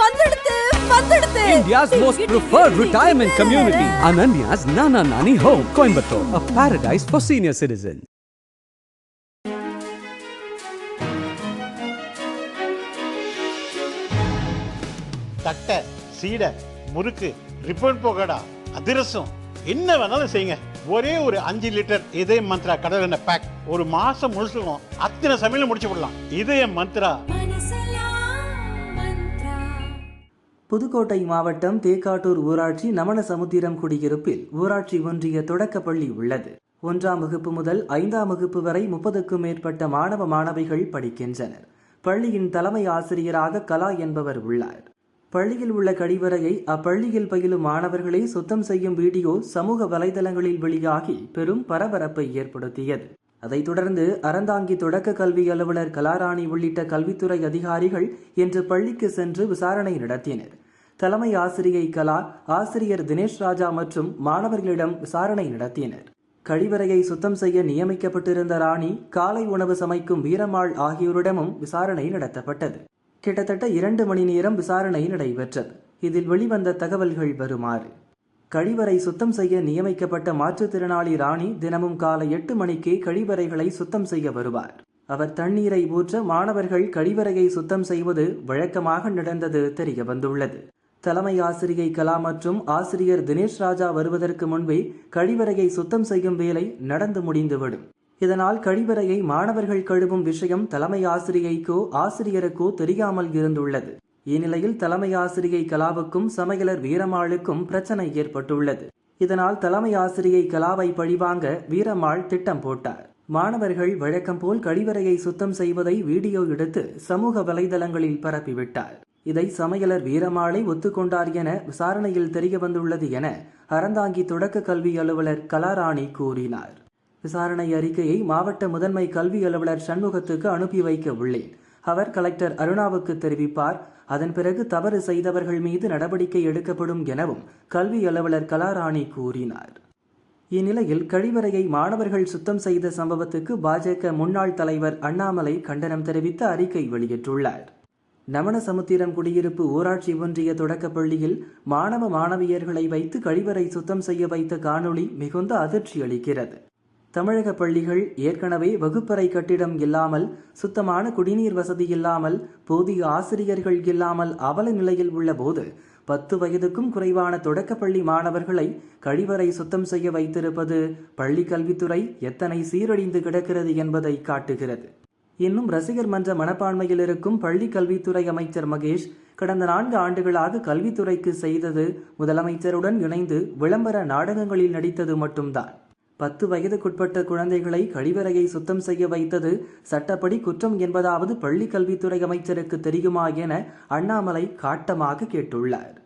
வந்துடுத்து வந்துடுத்து India's most preferred retirement community, Ananya's Nana Nani Home, Coimbatore, a paradise for senior citizens. தட்டை சீடை முறுக்கு ribbon போகடா அதிரசம். என்ன வேணாலும் செய்யுங்க. ஒரே ஒரு அஞ்சு லிட்டர் இதய மந்த்ரா கடல் எண்ணெய் பேக் ஒரு மாசம் முழுசுக்கும் அத்தனை சமையலும் முடிச்சு விடலாம். இதய மந்த்ரா. புதுக்கோட்டை மாவட்டம் தேக்காட்டூர் ஊராட்சி நமனசமுத்திரம் குடியிருப்பில் ஊராட்சி ஒன்றிய தொடக்கப்பள்ளி உள்ளது. ஒன்றாம் வகுப்பு முதல் ஐந்தாம் வகுப்பு வரை முப்பதுக்கும் மேற்பட்ட மாணவ மாணவிகள் படிக்கின்றனர். பள்ளியின் தலைமை ஆசிரியராக கலா என்பவர் உள்ளார். பள்ளியில் உள்ள கழிவறையை அப்பள்ளியில் பயிலும் மாணவர்களை சுத்தம் செய்யும் வீடியோ சமூக வலைதளங்களில் வெளியாகி பெரும் பரபரப்பை ஏற்படுத்தியது. அதைத் தொடர்ந்து அறந்தாங்கி தொடக்க கல்வி அலுவலர் கலாராணி உள்ளிட்ட கல்வித்துறை அதிகாரிகள் இன்று பள்ளிக்கு சென்று விசாரணை நடத்தினர். தலைமை ஆசிரியை கலா ஆசிரியர் தினேஷ் ராஜா மற்றும் மாணவர்களிடம் விசாரணை நடத்தினர். கழிவறையை சுத்தம் செய்ய நியமிக்கப்பட்டிருந்த ராணி காலை உணவு சமைக்கும் வீரமாள் ஆகியோரிடமும் விசாரணை நடத்தப்பட்டது. கிட்டத்தட்ட இரண்டு மணி நேரம் விசாரணை நடைபெற்றது. இதில் வெளிவந்த தகவல்கள் வருமாறு. கழிவறை சுத்தம் செய்ய நியமிக்கப்பட்ட மாற்றுத்திறனாளி ராணி தினமும் காலை எட்டு மணிக்கே கழிவறைகளை சுத்தம் செய்ய வருவார். அவர் தண்ணீரை ஊற்ற மாணவர்கள் கழிவறையை சுத்தம் செய்வது வழக்கமாக நடந்தது தெரிய வந்துள்ளது தலைமை ஆசிரியை கலா மற்றும் ஆசிரியர் தினேஷ் ராஜா வருவதற்கு முன்பே கழிவறையை சுத்தம் செய்யும் வேலை நடந்து முடிந்துவிடும். இதனால் கழிவறையை மாணவர்கள் கழுவும் விஷயம் தலைமை ஆசிரியைக்கோ ஆசிரியருக்கோ தெரியாமல் இருந்துள்ளது. இந்நிலையில் தலைமை ஆசிரியை கலாவுக்கும் சமையலர் வீரமாளுக்கும் பிரச்சனை ஏற்பட்டுள்ளது. இதனால் தலைமை ஆசிரியை கலாவை பழிவாங்க வீரமாள் திட்டம் போட்டார். மாணவர்கள் வழக்கம் போல் கழிவறையை சுத்தம் செய்வதை வீடியோ எடுத்து சமூக வலைதளங்களில் பரப்பிவிட்டார். இதை சமையலர் வீரமாலை ஒத்துக்கொண்டார் என விசாரணையில் தெரிய வந்துள்ளது என அறந்தாங்கி தொடக்க கல்வி அலுவலர் கலாராணி கூறினார். விசாரணை அறிக்கையை மாவட்ட முதன்மை கல்வி அலுவலர் சண்முகத்துக்கு அனுப்பி வைக்க உள்ளேன். அவர் கலெக்டர் அருணாவுக்கு தெரிவிப்பார் அதன் பிறகு தவறு செய்தவர்கள் மீது நடவடிக்கை எடுக்கப்படும் எனவும் கல்வி அலுவலர் கலாராணி கூறினார். இந்நிலையில் கழிவறையை மாணவர்கள் சுத்தம் செய்த சம்பவத்துக்கு பாஜக முன்னாள் தலைவர் அண்ணாமலை கண்டனம் தெரிவித்து அறிக்கை வெளியிட்டுள்ளார். நமனசமுத்திரம் குடியிருப்பு ஊராட்சி ஒன்றிய தொடக்கப் பள்ளியில் மாணவ மாணவியர்களை வைத்து கழிவறை சுத்தம் செய்ய வைத்த காணொளி மிகுந்த அதிர்ச்சி அளிக்கிறது. தமிழக பள்ளிகள் ஏற்கனவே வகுப்பறை கட்டிடம் இல்லாமல் சுத்தமான குடிநீர் வசதி இல்லாமல் போதிய ஆசிரியர்கள் இல்லாமல் அவல நிலையில் உள்ள போது பத்து வயதுக்கும் குறைவான தொடக்கப்பள்ளி மாணவர்களை கழிவறை சுத்தம் செய்ய வைத்திருப்பது பள்ளி கல்வித்துறை எத்தனை சீரழிந்து கிடக்கிறது என்பதை காட்டுகிறது. இன்னும் ரசிகர் மன்ற மனப்பான்மையில் இருக்கும் பள்ளி கல்வித்துறை அமைச்சர் மகேஷ் கடந்த நான்கு ஆண்டுகளாக கல்வித்துறைக்கு செய்தது முதலமைச்சருடன் இணைந்து விளம்பர நாடகங்களில் நடித்தது மட்டும்தான். பத்து வயதுக்குட்பட்ட குழந்தைகளை கழிவறையை சுத்தம் செய்ய வைத்தது சட்டப்படி குற்றம் என்பதாவது பள்ளி கல்வித்துறை அமைச்சருக்கு தெரியுமா என அண்ணாமலை காட்டமாக கேட்டுள்ளார்.